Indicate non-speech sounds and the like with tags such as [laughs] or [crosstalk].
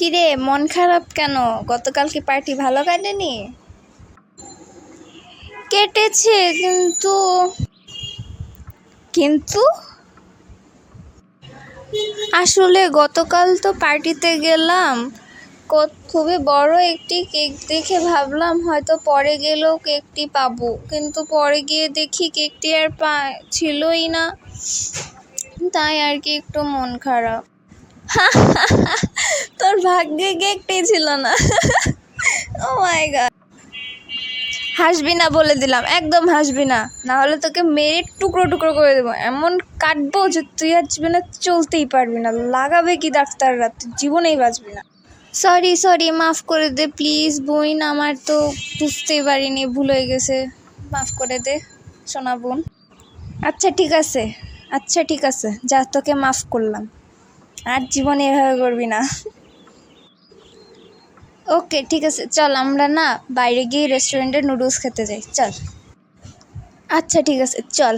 কিরে, মন খারাপ কেন? গতকাল কি পার্টি ভালো কাটেনি? কেটেছে, কিন্তু কিন্তু আসলে গতকাল তো পার্টিতে গেলাম। খুবই বড় একটি কেক দেখে ভাবলাম, হয়তো পরে গেলেও কেকটি পাবো। কিন্তু পরে গিয়ে দেখি কেকটি আর পা, ছিলই না। তাই আর কি একটু মন খারাপ। [laughs] ভাগ্যে কেকটি ছিল না। ও মাই গড হাসবি না বলে দিলাম, একদম হাসবি না। না হলে তোকে মেরে টুকরো টুকরো করে দেবো। এমন কাটবো যে তুই আর জীবনে চলতেই পারবি না। লাগাবে কি ডাক্তাররা? তুই জীবনেই বাঁচবি না। সরি সরি মাফ করে দে প্লিজ বোন আমার তো বুঝতেই পারিনি, ভুল হয়ে গেছে। মাফ করে দে, সোনা বোন। আচ্ছা ঠিক আছে। আচ্ছা ঠিক আছে। যা, তোকে মাফ করলাম। আর জীবনে এভাবে করবি না। ওকে, ঠিক আছে। চল, আমরা না বাইরে গিয়ে রেস্টুরেন্টে নুডলস খেতে যাই। চল। আচ্ছা ঠিক আছে। চল।